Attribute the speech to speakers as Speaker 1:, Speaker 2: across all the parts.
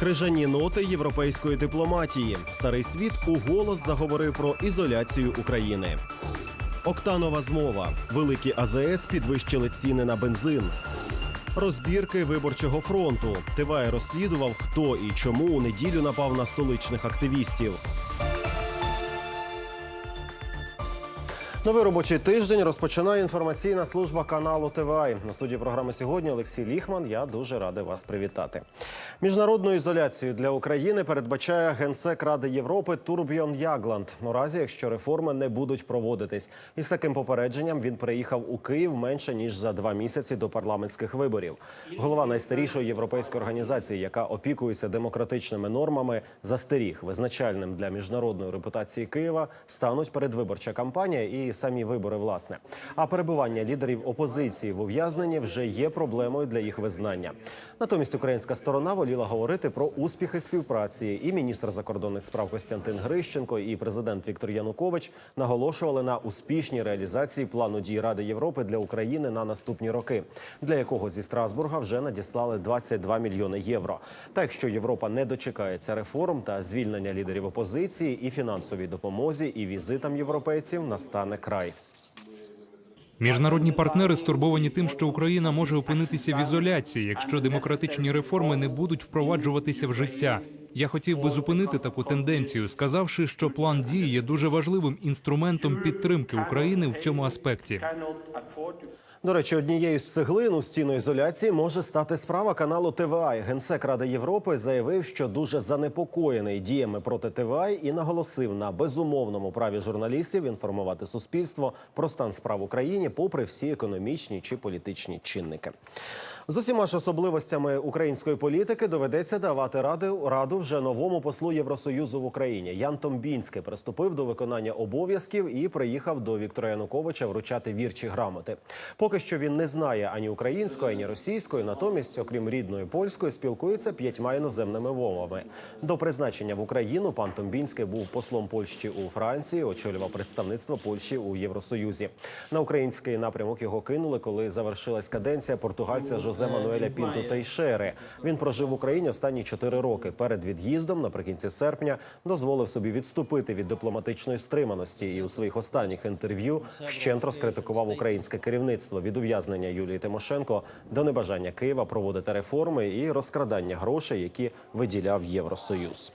Speaker 1: Крижані ноти європейської дипломатії. Старий світ уголос заговорив про ізоляцію України. Октанова змова. Великі АЗС підвищили ціни на бензин. Розбірки виборчого фронту. Тивай розслідував, хто і чому у неділю напав на столичних активістів. Новий робочий тиждень розпочинає інформаційна служба каналу ТВА. На студії програми сьогодні Олексій Ліхман. Я дуже радий вас привітати. Міжнародну ізоляцію для України передбачає генсек Ради Європи Турбьон Ягланд. У разі, якщо реформи не будуть проводитись. Із таким попередженням він приїхав у Київ менше ніж за два місяці до парламентських виборів. Голова найстарішої європейської організації, яка опікується демократичними нормами, застеріг визначальним для міжнародної репутації Києва стануть передвиборча кампанія і самі вибори. Власне, а перебування лідерів опозиції в ув'язненні вже є проблемою для їх визнання. Натомість українська сторона воліла говорити про успіхи співпраці. І міністр закордонних справ Костянтин Грищенко, і президент Віктор Янукович наголошували на успішній реалізації плану дій Ради Європи для України на наступні роки, для якого зі Страсбурга вже надіслали 22 мільйони євро. Та якщо Європа не дочекається реформ та звільнення лідерів опозиції, і фінансовій допомозі, і візитам європейців настане край.
Speaker 2: Міжнародні партнери стурбовані тим, що Україна може опинитися в ізоляції, якщо демократичні реформи не будуть впроваджуватися в життя. Я хотів би зупинити таку тенденцію, сказавши, що план дії є дуже важливим інструментом підтримки України в цьому аспекті.
Speaker 1: До речі, однією з цеглин у стіну ізоляції може стати справа каналу ТВА. Генсек Ради Європи заявив, що дуже занепокоєний діями проти ТВА і наголосив на безумовному праві журналістів інформувати суспільство про стан справ в Україні, попри всі економічні чи політичні чинники. З усіма ж особливостями української політики доведеться давати ради раду вже новому послу Євросоюзу в Україні. Ян Томбінський приступив до виконання обов'язків і приїхав до Віктора Януковича вручати вірчі грамоти. Поки що він не знає ані української, ані російської. Натомість, окрім рідної польської, спілкується п'ятьма іноземними мовами. До призначення в Україну пан Томбінський був послом Польщі у Франції, очолював представництво Польщі у Євросоюзі. На український напрямок його кинули, коли завершилась каденція португальця Жозе Мануеля Пінту Тейшери. Він прожив в Україні останні чотири роки. Перед від'їздом наприкінці серпня дозволив собі відступити від дипломатичної стриманості і у своїх останніх інтерв'ю вщент розкритикував українське керівництво від ув'язнення Юлії Тимошенко до небажання Києва проводити реформи і розкрадання грошей, які виділяв Євросоюз.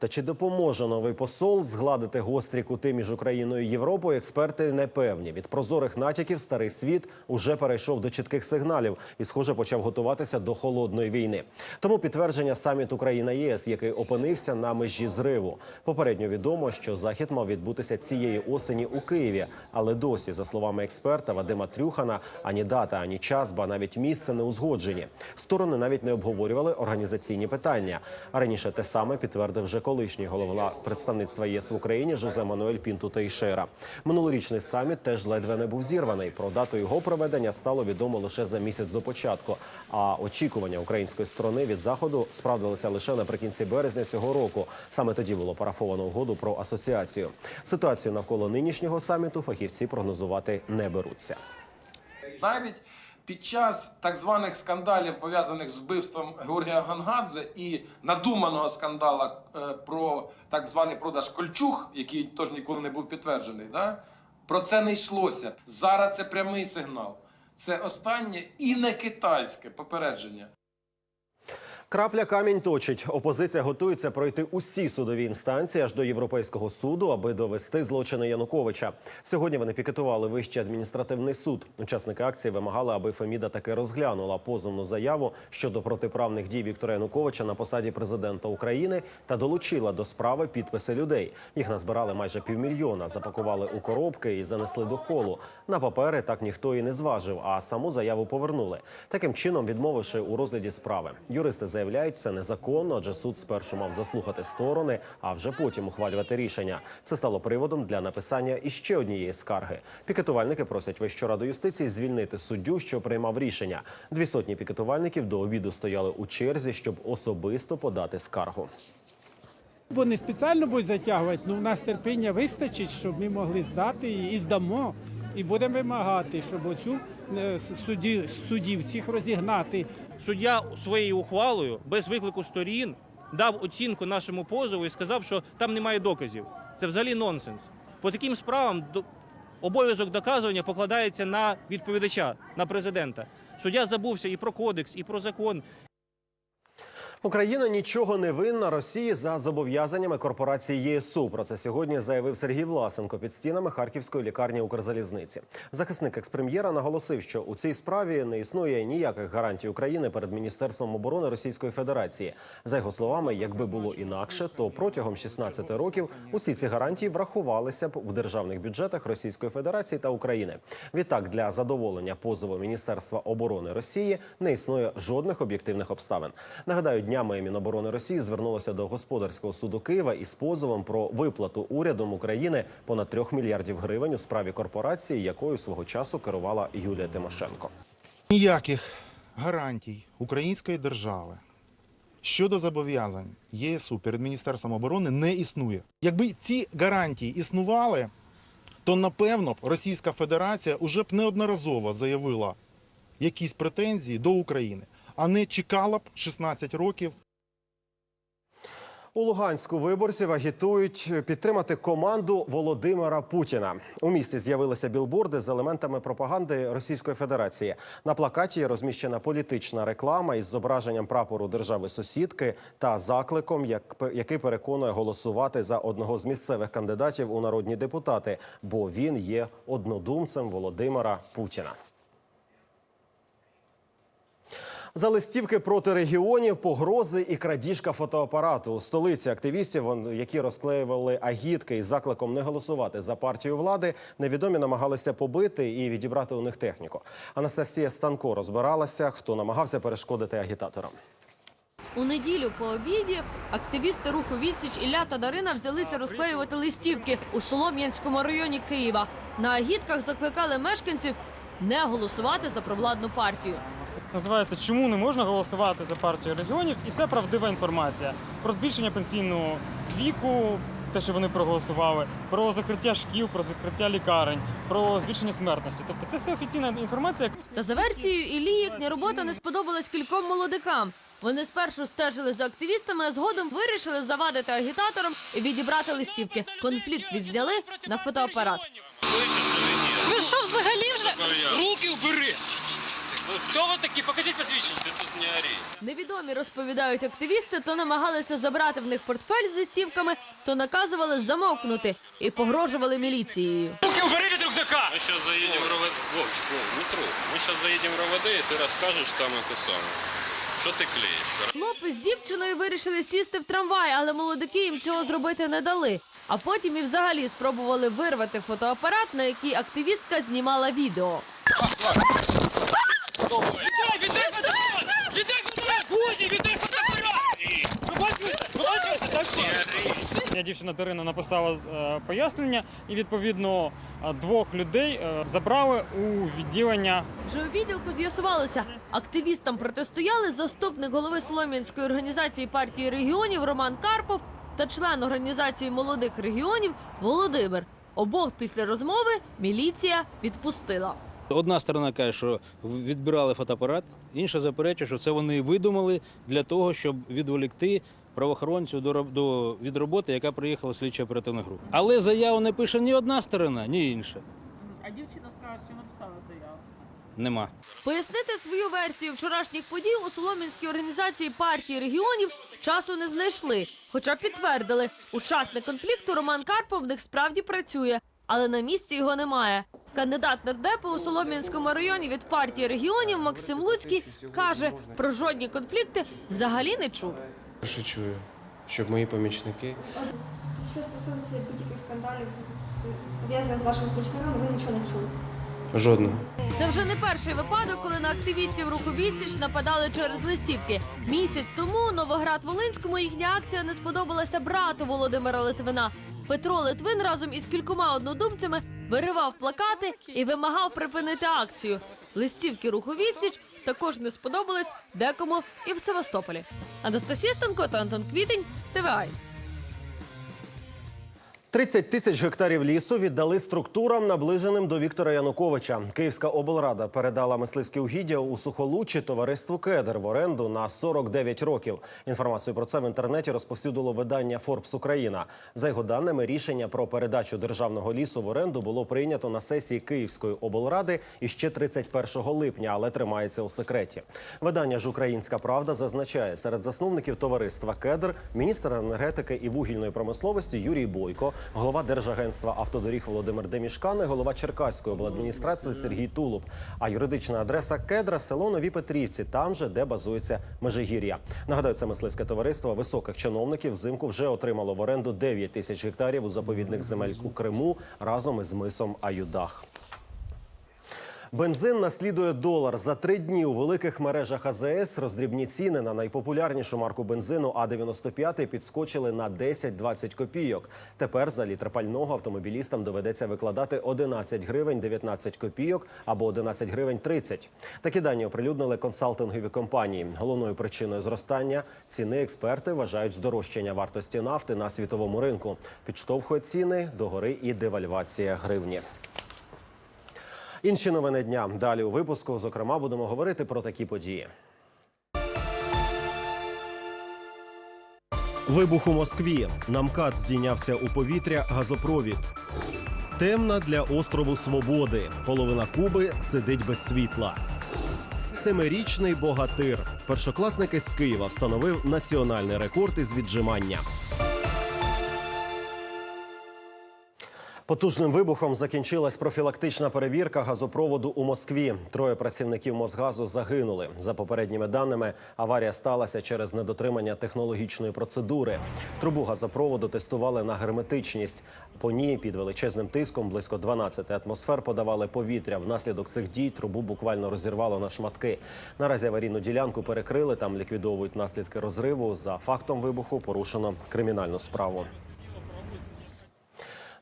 Speaker 1: Та чи допоможе новий посол згладити гострі кути між Україною і Європою? Експерти не певні. Від прозорих натяків старий світ уже перейшов до чітких сигналів і, схоже, почав готуватися до холодної війни. Тому підтвердження саміт Україна ЄС, який опинився на межі зриву. Попередньо відомо, що захід мав відбутися цієї осені у Києві, але досі, за словами експерта Вадима Трюхана, ані дата, ані час, ба навіть місце не узгоджені. Сторони навіть не обговорювали організаційні питання. А раніше те саме підтвердив вже колишній голова представництва ЄС в Україні Жозе Мануель Пінту Тейшера. Минулорічний саміт теж ледве не був зірваний. Про дату його проведення стало відомо лише за місяць до початку. А очікування української сторони від заходу справдилися лише наприкінці березня цього року. Саме тоді було парафовано угоду про асоціацію. Ситуацію навколо нинішнього саміту фахівці прогнозувати не беруться.
Speaker 3: Навіть під час так званих скандалів, пов'язаних з вбивством Георгія Гангадзе і надуманого скандала е, про так званий продаж кольчуг, який теж ніколи не був підтверджений, да? про це не йшлося. Зараз це прямий сигнал. Це останнє і не китайське попередження.
Speaker 1: Крапля камінь точить. Опозиція готується пройти усі судові інстанції аж до Європейського суду, аби довести злочини Януковича. Сьогодні вони пікетували вищий адміністративний суд. Учасники акції вимагали, аби Феміда таки розглянула позовну заяву щодо протиправних дій Віктора Януковича на посаді президента України та долучила до справи підписи людей. Їх назбирали майже півмільйона, запакували у коробки і занесли до холу. На папери так ніхто і не зважив, а саму заяву повернули. Таким чином, відмовивши у розгляді справи. Юристи заявляють, це незаконно, адже суд спершу мав заслухати сторони, а вже потім ухвалювати рішення. Це стало приводом для написання іще однієї скарги. Пікетувальники просять Вищу раду юстиції звільнити суддю, що приймав рішення. Дві сотні пікетувальників до обіду стояли у черзі, щоб особисто подати скаргу.
Speaker 4: Бо не спеціально будуть затягувати, ну в нас терпіння вистачить, щоб ми могли здати і, і здамо. І будемо вимагати, щоб оцю е, судді, суддів всіх розігнати,
Speaker 5: суддя своєю ухвалою без виклику сторін дав оцінку нашому позову і сказав, що там немає доказів. Це взагалі нонсенс. По таким справам обов'язок доказування покладається на відповідача, на президента. Суддя забувся і про кодекс, і про закон,
Speaker 1: Україна нічого не винна Росії за зобов'язаннями корпорації ЄСУ. Про це сьогодні заявив Сергій Власенко під стінами Харківської лікарні Укрзалізниці. Захисник експрем'єра наголосив, що у цій справі не існує ніяких гарантій України перед міністерством оборони Російської Федерації. За його словами, якби було інакше, то протягом 16 років усі ці гарантії врахувалися б у державних бюджетах Російської Федерації та України. Відтак, для задоволення позову Міністерства оборони Росії не існує жодних об'єктивних обставин. Нагадаю, днями Міноборони Росії звернулося до господарського суду Києва із позовом про виплату урядом України понад 3 мільярдів гривень у справі корпорації, якою свого часу керувала Юлія Тимошенко.
Speaker 6: Ніяких гарантій української держави щодо зобов'язань ЄСУ перед Міністерством оборони не існує. Якби ці гарантії існували, то напевно б Російська Федерація уже б неодноразово заявила якісь претензії до України, а не чекала б 16 років
Speaker 1: У Луганську виборців агітують підтримати команду Володимира Путіна. У місті з'явилися білборди з елементами пропаганди Російської Федерації. На плакаті розміщена політична реклама із зображенням прапору держави сусідки та закликом, як- який переконує голосувати за одного з місцевих кандидатів у народні депутати, бо він є однодумцем Володимира Путіна. За листівки проти регіонів, погрози і крадіжка фотоапарату у столиці активістів, які розклеювали агітки із закликом не голосувати за партію влади, невідомі намагалися побити і відібрати у них техніку. Анастасія Станко розбиралася, хто намагався перешкодити агітаторам.
Speaker 7: У неділю по обіді активісти руху відсіч Ілля та Дарина взялися розклеювати листівки у Солом'янському районі Києва. На агітках закликали мешканців не голосувати за провладну партію.
Speaker 8: Називається Чому не можна голосувати за партію регіонів? І вся правдива інформація про збільшення пенсійного віку, те, що вони проголосували, про закриття шкіл, про закриття лікарень, про збільшення смертності. Тобто це все офіційна інформація.
Speaker 7: Та за версією Іллі їхня робота не сподобалась кільком молодикам. Вони спершу стежили за активістами, а згодом вирішили завадити агітаторам і відібрати листівки. Конфлікт відзняли на фотоапарат.
Speaker 5: Хто ви такі? Покажіть посвідчення.
Speaker 7: Невідомі розповідають активісти, то намагалися забрати в них портфель з листівками, то наказували замовкнути і погрожували міліцією.
Speaker 5: Руки вбери від рюкзака!
Speaker 9: Мы сейчас заедем в РОВД. Вов, Вов, не трогай. Мы сейчас заедем в РОВД, и ты расскажешь там это самое. Что ты клеишь?
Speaker 7: Хлопець з дівчиною вирішили сісти в трамвай, але молодики їм цього зробити не дали. А потім і взагалі спробували вирвати фотоапарат, на який активістка знімала відео.
Speaker 8: Я дівчина Дарина написала е, пояснення, і відповідно е, двох людей е, забрали у відділення
Speaker 7: Вже у відділку з'ясувалося, активістам протистояли заступник голови Солом'янської організації партії регіонів Роман Карпов та член організації молодих регіонів Володимир. Обох після розмови міліція відпустила.
Speaker 10: Одна сторона каже, що відбирали фотоапарат, інша заперечує, що це вони видумали для того, щоб відволікти правоохоронців до, до від роботи, яка приїхала слідча оперативна група. Але заяву не пише ні одна сторона, ні інша.
Speaker 7: А дівчина скаже, що написала заяву.
Speaker 10: Нема.
Speaker 7: Пояснити свою версію вчорашніх подій у Солом'янській організації партії регіонів часу не знайшли. Хоча підтвердили, учасник конфлікту Роман Карпов в них справді працює, але на місці його немає. Кандидат нардепу у Солом'янському районі від партії регіонів Максим Луцький каже, про жодні конфлікти взагалі не чув.
Speaker 11: Перше чую, щоб мої помічники
Speaker 12: Що стосується будь-яких скандалів пов'язаних з вашими помічниками, ви нічого не чули.
Speaker 11: жодного.
Speaker 7: Це вже не перший випадок, коли на активістів руху відсіч нападали через листівки. Місяць тому Новоград Волинському їхня акція не сподобалася брату Володимира Литвина. Петро Литвин разом із кількома однодумцями виривав плакати і вимагав припинити акцію. Листівки руху відсіч також не сподобались декому і в Севастополі. Анастасія Станко та Антон Квітень ТВА.
Speaker 1: 30 тисяч гектарів лісу віддали структурам, наближеним до Віктора Януковича. Київська облрада передала мисливські угіддя у Сухолуччі товариству Кедр в оренду на 49 років. Інформацію про це в інтернеті розповсюдило видання Форбс Україна. За його даними, рішення про передачу державного лісу в оренду було прийнято на сесії Київської облради іще 31 липня, але тримається у секреті. Видання ж Українська Правда зазначає серед засновників товариства Кедр міністр енергетики і вугільної промисловості Юрій Бойко, голова Держагентства автодоріг Володимир Демішкан і голова Черкаської обладміністрації Сергій Тулуб. А юридична адреса Кедра село Нові Петрівці, там же де базується Межигір'я. Нагадаю, це мисливське товариство високих чиновників взимку вже отримало в оренду 9 тисяч гектарів у заповідних земель у Криму разом із мисом Аюдах. Бензин наслідує долар за три дні у великих мережах АЗС. Роздрібні ціни на найпопулярнішу марку бензину А95 підскочили на 10-20 копійок. Тепер за літр пального автомобілістам доведеться викладати 11 гривень 19 копійок або 11 гривень 30. Такі дані оприлюднили консалтингові компанії. Головною причиною зростання ціни експерти вважають здорожчання вартості нафти на світовому ринку. Підштовхує ціни догори і девальвація гривні. Інші новини дня далі у випуску. Зокрема, будемо говорити про такі події. Вибух у Москві. На МКАД здійнявся у повітря газопровід. Темна для острову Свободи. Половина Куби сидить без світла. Семирічний богатир. Першокласник із Києва встановив національний рекорд із віджимання. Потужним вибухом закінчилась профілактична перевірка газопроводу у Москві. Троє працівників Мосгазу загинули. За попередніми даними, аварія сталася через недотримання технологічної процедури. Трубу газопроводу тестували на герметичність. По ній під величезним тиском близько 12 атмосфер подавали повітря. Внаслідок цих дій трубу буквально розірвало на шматки. Наразі аварійну ділянку перекрили. Там ліквідовують наслідки розриву. За фактом вибуху порушено кримінальну справу.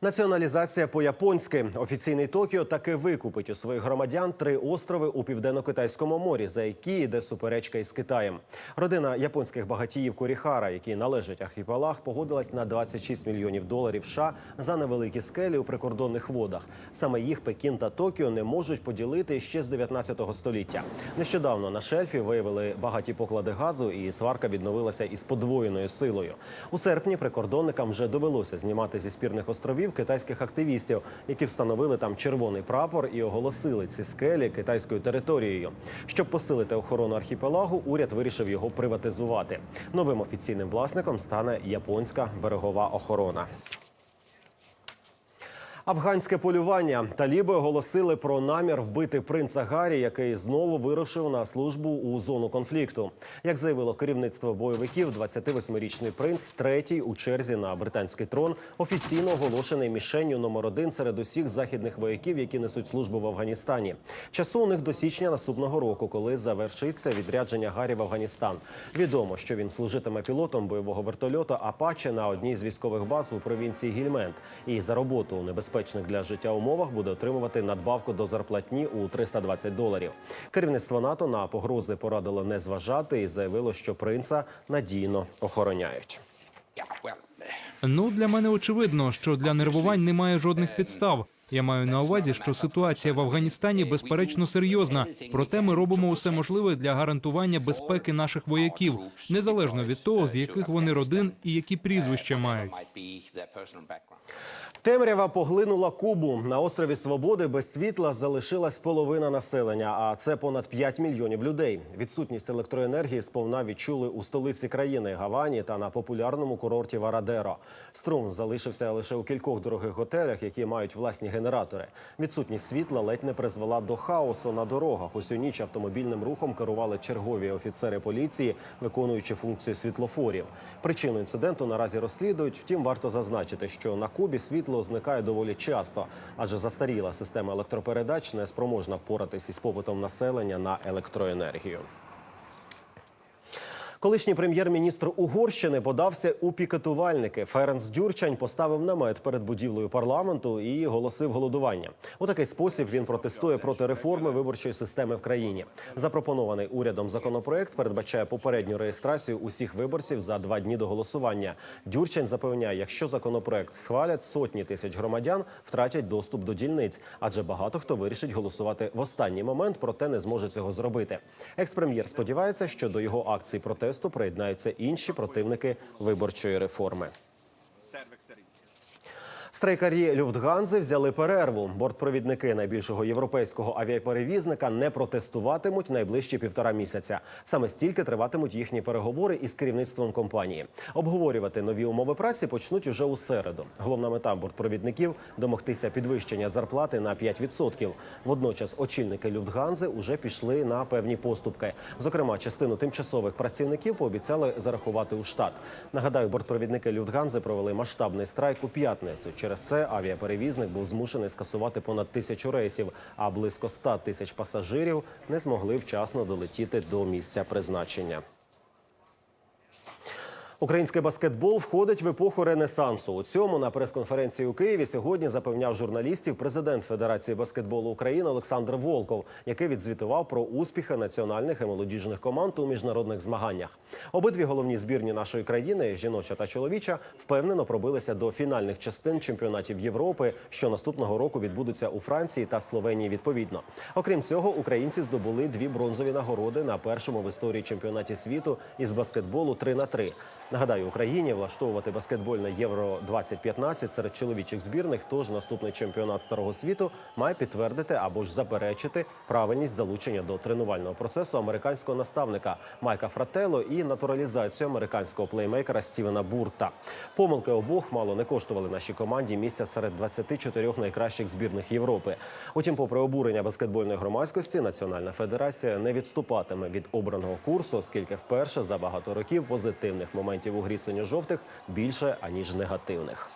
Speaker 1: Націоналізація по-японськи. Офіційний Токіо таки викупить у своїх громадян три острови у південно-китайському морі, за які йде суперечка із Китаєм. Родина японських багатіїв Куріхара, які належать архіпелаг, погодилась на 26 мільйонів доларів США за невеликі скелі у прикордонних водах. Саме їх Пекін та Токіо не можуть поділити ще з 19 століття. Нещодавно на шельфі виявили багаті поклади газу, і сварка відновилася із подвоєною силою. У серпні прикордонникам вже довелося знімати зі спірних островів китайських активістів, які встановили там червоний прапор і оголосили ці скелі китайською територією. Щоб посилити охорону архіпелагу, уряд вирішив його приватизувати. Новим офіційним власником стане японська берегова охорона. Афганське полювання таліби оголосили про намір вбити принца Гаррі, який знову вирушив на службу у зону конфлікту. Як заявило керівництво бойовиків, 28-річний принц, третій у черзі на британський трон, офіційно оголошений мішенню номер один серед усіх західних вояків, які несуть службу в Афганістані. Часу у них до січня наступного року, коли завершиться відрядження Гаррі в Афганістан. Відомо, що він служитиме пілотом бойового вертольота Апаче на одній з військових баз у провінції Гільмент. І за роботу у небезпечних для життя умовах буде отримувати надбавку до зарплатні у 320 доларів. Керівництво НАТО на погрози порадило не зважати і заявило, що принца надійно охороняють.
Speaker 2: Ну для мене очевидно, що для нервувань немає жодних підстав. Я маю на увазі, що ситуація в Афганістані безперечно серйозна. Проте ми робимо усе можливе для гарантування безпеки наших вояків, незалежно від того, з яких вони родин і які прізвища мають.
Speaker 1: Темрява поглинула Кубу. На острові Свободи без світла залишилась половина населення, а це понад 5 мільйонів людей. Відсутність електроенергії сповна відчули у столиці країни Гавані та на популярному курорті Варадеро. Струм залишився лише у кількох дорогих готелях, які мають власні генератори. Відсутність світла ледь не призвела до хаосу на дорогах. Усю ніч автомобільним рухом керували чергові офіцери поліції, виконуючи функцію світлофорів. Причину інциденту наразі розслідують. Втім, варто зазначити, що на Кубі світло зникає доволі часто, адже застаріла система електропередач не спроможна впоратись із попитом населення на електроенергію. Колишній прем'єр-міністр Угорщини подався у пікетувальники. Ференц Дюрчань поставив намет перед будівлею парламенту і голосив голодування. У такий спосіб він протестує проти реформи виборчої системи в країні. Запропонований урядом законопроект передбачає попередню реєстрацію усіх виборців за два дні до голосування. Дюрчань запевняє, якщо законопроект схвалять, сотні тисяч громадян втратять доступ до дільниць, адже багато хто вирішить голосувати в останній момент, проте не зможе цього зробити. Екс-прем'єр сподівається, що до його акцій протесту приєднаються інші противники виборчої реформи. Страйкарі Люфтганзи взяли перерву. Бортпровідники найбільшого європейського авіаперевізника не протестуватимуть найближчі півтора місяця. Саме стільки триватимуть їхні переговори із керівництвом компанії. Обговорювати нові умови праці почнуть уже у середу. Головна мета бортпровідників домогтися підвищення зарплати на 5%. Водночас очільники Люфтганзи уже пішли на певні поступки. Зокрема, частину тимчасових працівників пообіцяли зарахувати у штат. Нагадаю, бортпровідники Люфтганзи провели масштабний страйк у п'ятницю. Через це авіаперевізник був змушений скасувати понад тисячу рейсів, а близько 100 тисяч пасажирів не змогли вчасно долетіти до місця призначення. Український баскетбол входить в епоху ренесансу. У цьому на прес-конференції у Києві сьогодні запевняв журналістів президент Федерації баскетболу України Олександр Волков, який відзвітував про успіхи національних і молодіжних команд у міжнародних змаганнях. Обидві головні збірні нашої країни, жіноча та чоловіча, впевнено пробилися до фінальних частин чемпіонатів Європи, що наступного року відбудуться у Франції та Словенії. Відповідно, окрім цього, українці здобули дві бронзові нагороди на першому в історії чемпіонаті світу із баскетболу 3 на 3 Нагадаю, Україні влаштовувати баскетбольне євро 2015 серед чоловічих збірних. Тож наступний чемпіонат старого світу має підтвердити або ж заперечити правильність залучення до тренувального процесу американського наставника Майка Фрателло і натуралізацію американського плеймейкера Стівена Бурта. Помилки обох мало не коштували нашій команді місця серед 24 найкращих збірних Європи. Утім, попри обурення баскетбольної громадськості, Національна федерація не відступатиме від обраного курсу, оскільки вперше за багато років позитивних моментів у грі синьо-жовтих більше аніж негативних.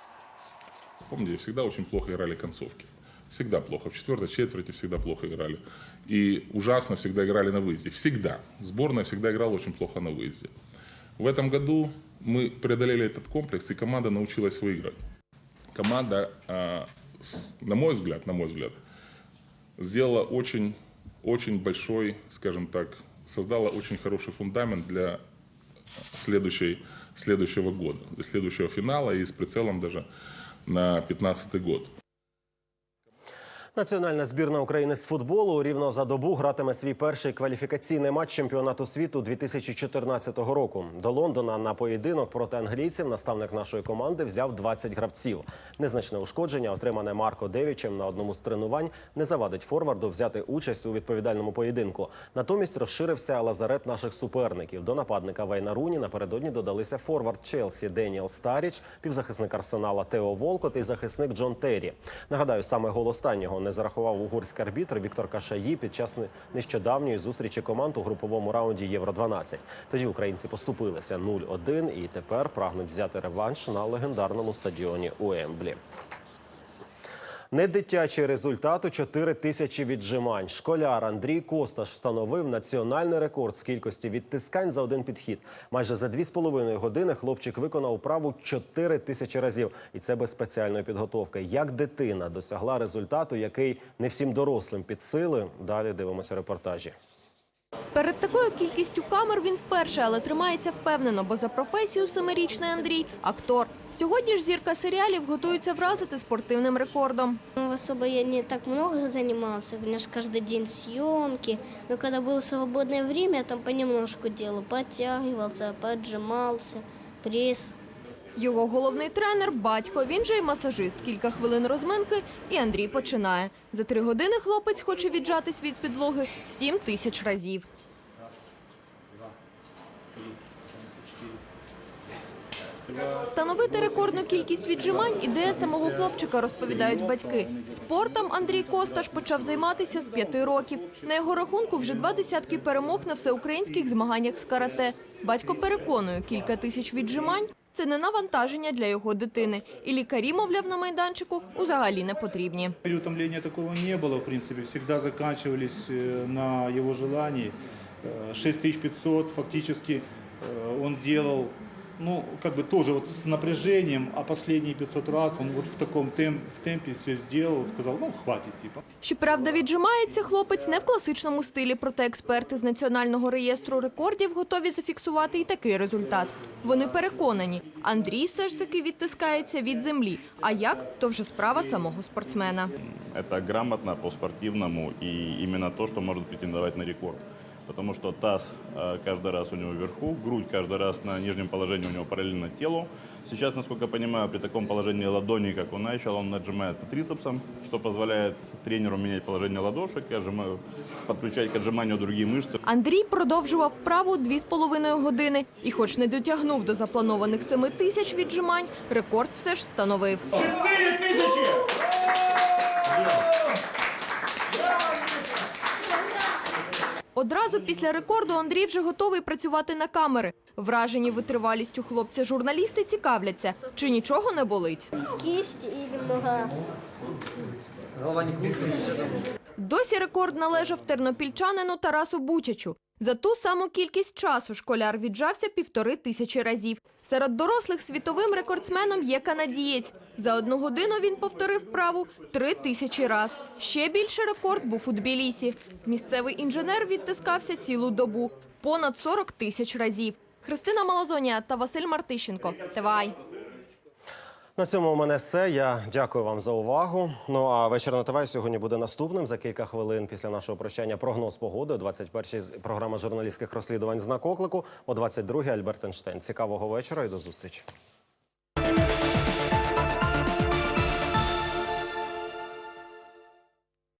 Speaker 13: Помните, всегда очень плохо играли концовки. Всегда плохо. В четвертой четверти всегда плохо играли. И ужасно всегда играли на выезде. Всегда. Сборная всегда играла очень плохо на выезде. В этом году мы преодолели этот комплекс, и команда научилась выиграть. Команда, а, с- на мой взгляд, на мой взгляд, сделала очень, очень большой, скажем так, создала очень хороший фундамент для следующей, следующего года, следующего финала и с прицелом даже на 2015 год.
Speaker 1: Національна збірна України з футболу рівно за добу гратиме свій перший кваліфікаційний матч чемпіонату світу 2014 року. До Лондона на поєдинок проти англійців наставник нашої команди взяв 20 гравців. Незначне ушкодження, отримане Марко Девічем на одному з тренувань, не завадить форварду взяти участь у відповідальному поєдинку. Натомість розширився лазарет наших суперників. До нападника Вейна Руні напередодні додалися форвард Челсі Деніел Старіч, півзахисник Арсенала Тео Волкот і захисник Джон Террі. Нагадаю, саме гол останнього не зарахував угорський арбітр Віктор Кашаї під час нещодавньої зустрічі команд у груповому раунді Євро 12 Тоді українці поступилися 0-1 і тепер прагнуть взяти реванш на легендарному стадіоні у Емблі. Недитячий результат у 4 тисячі віджимань. Школяр Андрій Косташ встановив національний рекорд з кількості відтискань за один підхід. Майже за 2,5 години хлопчик виконав вправу 4 тисячі разів. І це без спеціальної підготовки. Як дитина досягла результату, який не всім дорослим під сили. Далі дивимося репортажі.
Speaker 14: Перед такою кількістю камер він вперше, але тримається впевнено, бо за професію семирічний Андрій – актор. Сьогодні ж зірка серіалів готується вразити спортивним рекордом.
Speaker 12: Ну, особо я не так много занимался, у меня же каждый день съемки. Но когда было свободное время, я там понемножку делал. Подтягивался, поджимался, пресс.
Speaker 14: Його головний тренер – батько, він же й масажист. Кілька хвилин розминки, і Андрій починає. За три години хлопець хоче віджатись від підлоги сім тисяч разів. Встановити рекордну кількість віджимань – ідея самого хлопчика, розповідають батьки. Спортом Андрій Косташ почав займатися з п'яти років. На його рахунку вже два десятки перемог на всеукраїнських змаганнях з карате. Батько переконує, кілька тисяч віджимань – це не навантаження для його дитини. І лікарі, мовляв, на майданчику взагалі не потрібні.
Speaker 6: Переутомления такого не было, в принципе, всегда заканчивались э, на его желании. Э, 6500 фактически Э, Он делал, ну, как бы тоже вот с напряжением, а последние 500 раз он вот в таком темп, в темпе все сделал, сказал, ну, хватит, типа.
Speaker 14: Щоправда, віджимається хлопець не в класичному стилі, проте експерти з Національного реєстру рекордів готові зафіксувати і такий результат. Вони переконані, Андрій все ж таки відтискається від землі. А як, то вже справа самого спортсмена.
Speaker 15: Это грамотно по-спортивному и именно то, что может претендовать на рекорд Потому что таз э, каждый раз у него вверху, грудь каждый раз на нижнем положении у него параллельно телу. Сейчас, насколько я понимаю, при таком положении ладони, как он начал, он отжимается трицепсом, что позволяет тренеру менять положение ладошек и отжимаю- подключать к отжиманию другие мышцы.
Speaker 14: Андрій продовжував вправу дві з половиною години. І хоч не дотягнув до запланованих семи тисяч віджимань, рекорд все ж встановив. Одразу після рекорду Андрій вже готовий працювати на камери. Вражені витривалістю хлопця журналісти цікавляться, чи нічого не болить.
Speaker 12: Кисть и немного
Speaker 14: Досі рекорд належав тернопільчанину Тарасу Бучачу. За ту саму кількість часу школяр віджався півтори тисячі разів. Серед дорослих світовим рекордсменом є канадієць. За одну годину він повторив вправу три тисячі раз. Ще більше рекорд був у Тбілісі. Місцевий інженер відтискався цілу добу – понад 40 тисяч разів. Христина Малазонія та Василь Мартищенко. ТВАЙ.
Speaker 1: На цьому у мене все. Я дякую вам за увагу. Ну а вечір на ТВ сьогодні буде наступним. За кілька хвилин після нашого прощання прогноз погоди. О 21-й програма журналістських розслідувань знак оклику. О 22-й Альберт Ейнштейн. Цікавого вечора і до зустрічі.